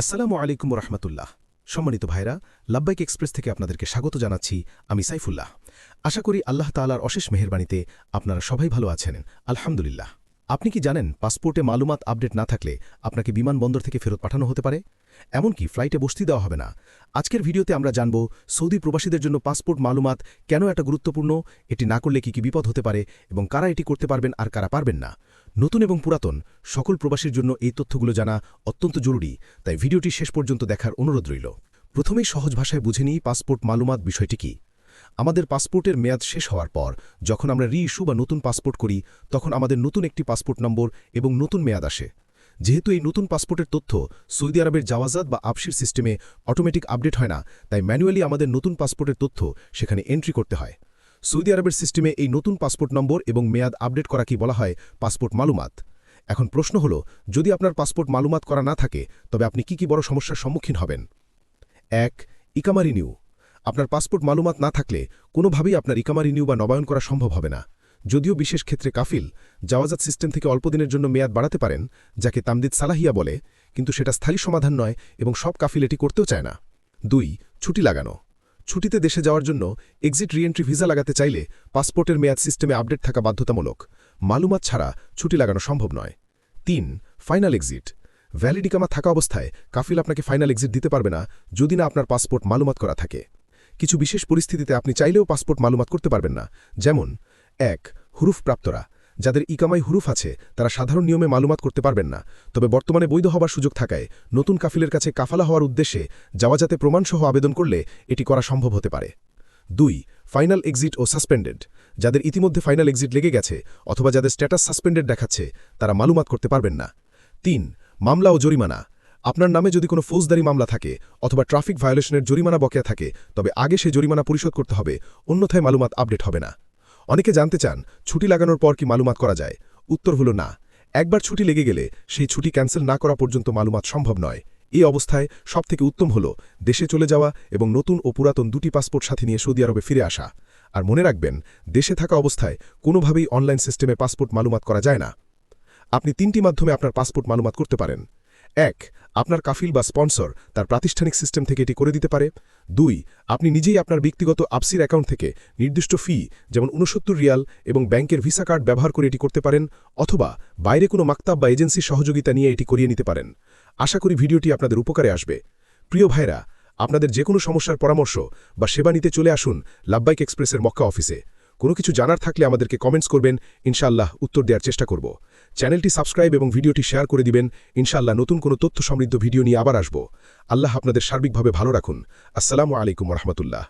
আসসালামু আলাইকুম রহমতুল্লাহ সম্মানিত ভাইরা লাব্বাইক এক্সপ্রেস থেকে আপনাদেরকে স্বাগত জানাচ্ছি আমি সাইফুল্লাহ। আশা করি আল্লাহ তালার অশেষ মেহরবাণীতে আপনারা সবাই ভালো আছেন। আলহামদুলিল্লাহ। আপনি কি জানেন পাসপোর্টে মালুমাত আপডেট না থাকলে আপনাকে বিমানবন্দর থেকে ফেরত পাঠানো হতে পারে? এমনকি ফ্লাইটে বসতি দেওয়া হবে না। আজকের ভিডিওতে আমরা জানব সৌদি প্রবাসীদের জন্য পাসপোর্ট মালুমাত কেন এটা গুরুত্বপূর্ণ, এটি না করলে কি কি বিপদ হতে পারে এবং কারা এটি করতে পারবেন আর কারা পারবেন না। নতুন এবং পুরাতন, সকল প্রবাসীর জন্য এই তথ্যগুলো জানা অত্যন্ত জরুরি, তাই ভিডিওটি শেষ পর্যন্ত দেখার অনুরোধ রইল। প্রথমেই সহজ ভাষায় বুঝে নিই পাসপোর্ট মালুমাত বিষয়টি কি। আমাদের পাসপোর্টের মেয়াদ শেষ হওয়ার পর, যখন আমরা রি ইস্যু বা নতুন পাসপোর্ট করি, তখন আমাদের নতুন একটি পাসপোর্ট নম্বর এবং নতুন মেয়াদ আসে। যেহেতু এই নতুন পাসপোর্টের তথ্য সৌদি আরবের জাওয়াজাত বা আপসির সিস্টেমে অটোমেটিক আপডেট হয় না, তাই ম্যানুয়ালি আমাদের নতুন পাসপোর্টের তথ্য সেখানে এন্ট্রি করতে হয়। সৌদি আরবের সিস্টেমে এই নতুন পাসপোর্ট নম্বর এবং মেয়াদ আপডেট করা কি বলা হয়? পাসপোর্ট মালুমাত। এখন প্রশ্ন হল, যদি আপনার পাসপোর্ট মালুমাত করা না থাকে, তবে আপনি কি কি বড় সমস্যার সম্মুখীন হবেন? এক ইকামা রিনিউ আপনার পাসপোর্ট মালুমাত না থাকলে কোনোভাবেই আপনার ইকামা রিনিউ বা নবায়ন করা সম্ভব হবে না। যদিও বিশেষ ক্ষেত্রে কাফিল জাওয়াজাত সিস্টেম থেকে অল্প দিনের জন্য মেয়াদ বাড়াতে পারেন, যাকে তামদিদ সালাহিয়া বলে, কিন্তু সেটা স্থায়ী সমাধান নয় এবং সব কাফিল এটি করতেও চায় না। দুই, ছুটি লাগানো। ছুটিতে দেশে যাওয়ার জন্য এক্সিট রিএন্ট্রি ভিসা লাগাতে চাইলে পাসপোর্টের মেয়াদ সিস্টেমে আপডেট থাকা বাধ্যতামূলক। মালুমাত ছাড়া ছুটি লাগানো সম্ভব নয়। তিন ফাইনাল এক্সিট ভ্যালিডিকামা থাকা অবস্থায় কাফিল আপনাকে ফাইনাল এক্সিট দিতে পারবে না যদি না আপনার পাসপোর্ট মালুমাত করা থাকে। কিছু বিশেষ পরিস্থিতিতে আপনি চাইলেও পাসপোর্ট মালুমাত করতে পারবেন না। যেমন, এক হুরুফ প্রাপ্তরা যাদের ইকামাই হুরুফ আছে, তারা সাধারণ নিয়মে মালুমাত করতে পারবেন না। তবে বর্তমানে বৈধ হবার সুযোগ থাকায় নতুন কাফিলের কাছে কাফালা হওয়ার উদ্দেশ্যে যাওয়া যাতে প্রমাণসহ আবেদন করলে এটি করা সম্ভব হতে পারে। দুই, ফাইনাল এক্সিট ও সাসপেন্ডেড। যাদের ইতিমধ্যে ফাইনাল এক্সিট লেগে গেছে অথবা যাদের স্ট্যাটাস সাসপেন্ডেড দেখাচ্ছে, তারা মালুমাত করতে পারবেন না। তিন, মামলা ও জরিমানা। আপনার নামে যদি কোনো ফৌজদারি মামলা থাকে অথবা ট্রাফিক ভায়োলেশনের জরিমানা বকেয়া থাকে, তবে আগে সে জরিমানা পরিশোধ করতে হবে, অন্যথায় মালুমাত আপডেট হবে না। অনেকে জানতে চান, ছুটি লাগানোর পর কি মালুমাত করা যায়? উত্তর হল না। একবার ছুটি লেগে গেলে সেই ছুটি ক্যান্সেল না করা পর্যন্ত মালুমাত সম্ভব নয়। এই অবস্থায় সবথেকে উত্তম হল দেশে চলে যাওয়া এবং নতুন ও পুরাতন দুটি পাসপোর্ট সাথে নিয়ে সৌদি আরবে ফিরে আসা। আর মনে রাখবেন, দেশে থাকা অবস্থায় কোনোভাবেই অনলাইন সিস্টেমে পাসপোর্ট মালুমাত করা যায় না। আপনি তিনটি মাধ্যমে আপনার পাসপোর্ট মালুমাত করতে পারেন। এক আপনার কাফিল বা স্পন্সর তার প্রাতিষ্ঠানিক সিস্টেম থেকে এটি করে দিতে পারে। দুই, আপনি নিজেই আপনার ব্যক্তিগত আপসির অ্যাকাউন্ট থেকে নির্দিষ্ট ফি, যেমন উনসত্তর রিয়াল এবং ব্যাংকের ভিসা কার্ড ব্যবহার করে এটি করতে পারেন, অথবা বাইরে কোনো মাক্তাব বা এজেন্সির সহযোগিতা নিয়ে এটি করিয়ে নিতে পারেন। আশা করি ভিডিওটি আপনাদের উপকারে আসবে। প্রিয় ভাইরা আপনাদের যে কোনো সমস্যার পরামর্শ বা সেবা নিতে চলে আসুন লাভবাইক এক্সপ্রেসের মক্কা অফিসে। কোনো কিছু জানার থাকলে আমাদেরকে কমেন্টস করবেন। ইনশাল্লাহ উত্তর দেওয়ার চেষ্টা করব। চ্যানেলটি সাবস্ক্রাইব এবং ভিডিওটি শেয়ার করে দিবেন। ইনশাল্লাহ নতুন কোনো তথ্য সমৃদ্ধ ভিডিও নিয়ে আবার আসব। আল্লাহ আপনাদের সার্বিকভাবে ভালো রাখুন। আসসালামু আলাইকুম রহমতুল্লাহ।